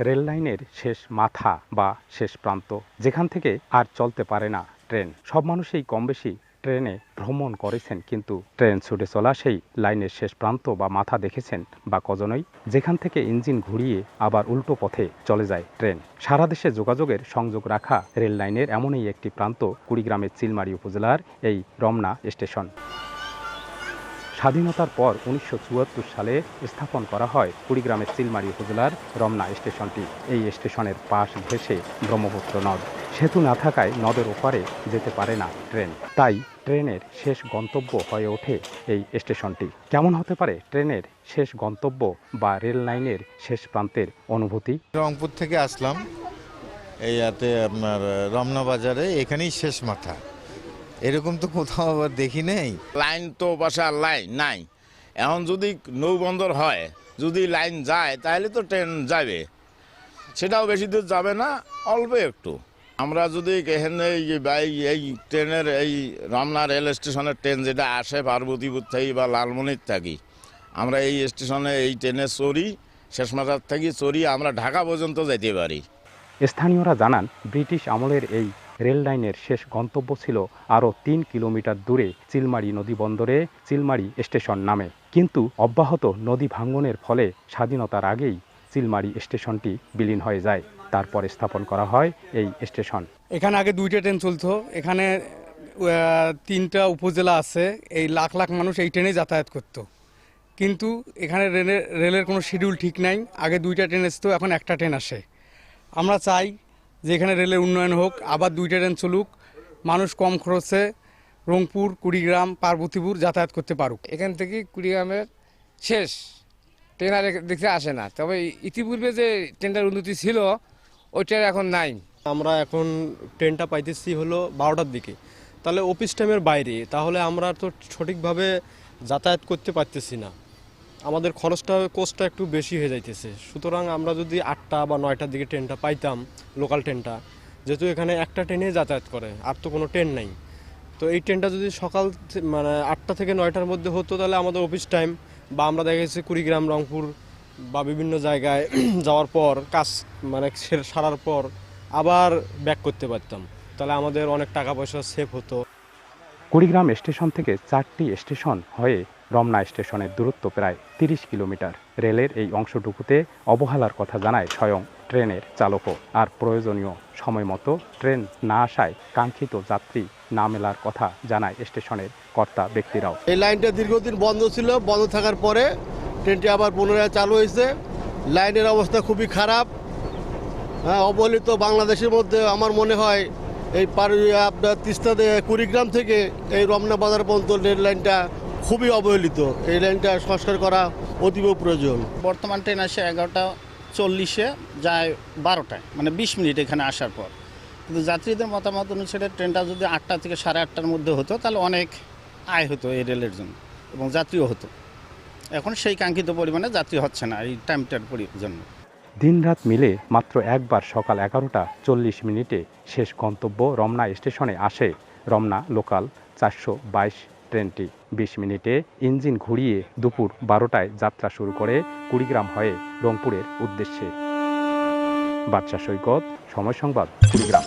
Rail লাইনের শেষ মাথা বা শেষ প্রান্ত, যেখান থেকে আর চলতে পারে না ট্রেন। সব মানুষই কম বেশি ট্রেনে ভ্রমণ করেছেন, কিন্তু ট্রেন ছুটে চলা সেই লাইনের শেষ প্রান্ত বা মাথা দেখেছেন বা কজনই? যেখান থেকে ইঞ্জিন ঘুরিয়ে আবার উল্টো পথে চলে যায় ট্রেন। সারা দেশে যোগাযোগের সংযোগ রাখা রেল লাইনের এমনই একটি প্রান্ত কুড়িগ্রামের চিলমারি উপজেলার এই রমনা স্টেশন। স্বাধীনতার পর উনিশশো চুয়াত্তর সালে স্থাপন করা হয় কুড়িগ্রামের চিলমারি উপজেলার রমনা স্টেশনটি। এই স্টেশনের পাশ ঘেঁষে ব্রহ্মপুত্র নদ। সেতু না থাকায় নদের ওপারে যেতে পারে না ট্রেন। তাই ট্রেনের শেষ গন্তব্য হয়ে ওঠে এই স্টেশনটি। কেমন হতে পারে ট্রেনের শেষ গন্তব্য বা রেল লাইনের শেষ প্রান্তের অনুভূতি? রংপুর থেকে আসলাম। এই আপনার, রমনা বাজারে এখানেই শেষ মাথা। এরকম তো কোথাও আবার দেখি নেই। লাইন তো আর লাইন নাই। এখন যদি নৌবন্দর হয় যদি লাইন যায় তাহলে তো ট্রেন যাবে। সেটাও বেশি দূর যাবে না অল্প একটু। আমরা যদি এখানে এই ট্রেনের এই রমনা রেল স্টেশনের ট্রেন যেটা আসে পার্বতীপুর থেকে বা লালমনির থাকি আমরা এই স্টেশনে এই ট্রেনে চড়ি শেষ মাথার থেকে চড়ি আমরা ঢাকা পর্যন্ত যেতে পারি। স্থানীয়রা জানান ব্রিটিশ আমলের এই রেল লাইনের শেষ গন্তব্য ছিল আরও তিন কিলোমিটার দূরে চিলমারি নদী বন্দরে চিলমারি স্টেশন নামে। কিন্তু অব্যাহত নদী ভাঙ্গনের ফলে স্বাধীনতার আগেই চিলমারি স্টেশনটি বিলীন হয়ে যায়। তারপর স্থাপন করা হয় এই স্টেশন। এখানে আগে দুইটা ট্রেন চলতো। এখানে তিনটা উপজেলা আছে। এই লাখ লাখ মানুষ এই ট্রেনে যাতায়াত করতো। কিন্তু এখানে রেলের রেলের কোনো শিডিউল ঠিক নাই। আগে দুইটা ট্রেন আসতো এখন একটা ট্রেন আসে। আমরা চাই যে এখানে রেলের উন্নয়ন হোক আবার দুইটা ট্রেন চলুক মানুষ কম খরচে রংপুর কুড়িগ্রাম পার্বতীপুর যাতায়াত করতে পারুক। এখান থেকে কুড়িগ্রামের শেষ। ট্রেন আর দেখতে আসে না। তবে ইতিপূর্বে যে ট্রেনটার উন্নতি ছিল ওইটার এখন নাই। আমরা এখন ট্রেনটা পাইতেছি হলো বারোটার দিকে। তাহলে অফিস টাইমের বাইরে। তাহলে আমরা তো সঠিকভাবে যাতায়াত করতে পারতেছি না। আমাদের খরচটা কোস্টটা একটু বেশি হয়ে যাইতেছে। সুতরাং আমরা যদি আটটা বা নয়টার দিকে ট্রেনটা পাইতাম লোকাল ট্রেনটা, যেহেতু এখানে একটা ট্রেনে যাতায়াত করে, আর তো কোনো ট্রেন নাই। তো এই ট্রেনটা যদি সকাল মানে আটটা থেকে নয়টার মধ্যে হতো, তাহলে আমাদের অফিস টাইম বা আমরা দেখা গেছে কুড়িগ্রাম, রংপুর বা বিভিন্ন জায়গায় যাওয়ার পর, কাজ মানে সারার পর আবার ব্যাক করতে পারতাম। তাহলে আমাদের অনেক টাকা পয়সা সেভ হতো। কুড়িগ্রাম স্টেশন থেকে চারটি স্টেশন হয়ে রমনা স্টেশনের দূরত্ব প্রায় তিরিশ কিলোমিটার। রেলের এই অংশটুকুতে অবহেলার কথা জানায় স্বয়ং ট্রেনের চালকও। আর প্রয়োজনীয় সময় মতো ট্রেন না আসায় কাঙ্ক্ষিত যাত্রী না মেলার কথা জানায় স্টেশনের কর্তা ব্যক্তিরাও। এই লাইনটা দীর্ঘদিন বন্ধ ছিল। বন্ধ থাকার পরে ট্রেনটি আবার পুনরায় চালু হয়েছে। লাইনের অবস্থা খুবই খারাপ। হ্যাঁ অবহেলিত বাংলাদেশের মধ্যে আমার মনে হয় এই পার আপনার তিস্তাতে কুড়িগ্রাম থেকে এই রমনা বাজার পর্যন্ত রেল লাইনটা খুবই অবহেলিত। এই লাইনটা সংস্কার করা অতীব প্রয়োজন। বর্তমান ট্রেন আসে এগারোটা চল্লিশে যায় বারোটায় মানে বিশ মিনিট এখানে আসার পর। কিন্তু যাত্রীদের মতামত অনুসারে ট্রেনটা যদি আটটা থেকে সাড়ে আটটার মধ্যে হতো তাহলে অনেক আয় হতো এই রেলের জন্য এবং যাত্রীও হতো। এখন সেই কাঙ্ক্ষিত পরিমাণে যাত্রী হচ্ছে না এই টাইমটার পরি- জন্য। দিনরাত মিলে মাত্র একবার সকাল এগারোটা চল্লিশ মিনিটে শেষ গন্তব্য রমনা স্টেশনে আসে। রমনা লোকাল চারশো বাইশ ট্রেনটি বিশ মিনিটে ইঞ্জিন ঘুরিয়ে দুপুর বারোটায় যাত্রা শুরু করে কুড়িগ্রাম হয়ে রংপুরের উদ্দেশ্যে। বাদশা সৈকত, সময় সংবাদ, কুড়িগ্রাম।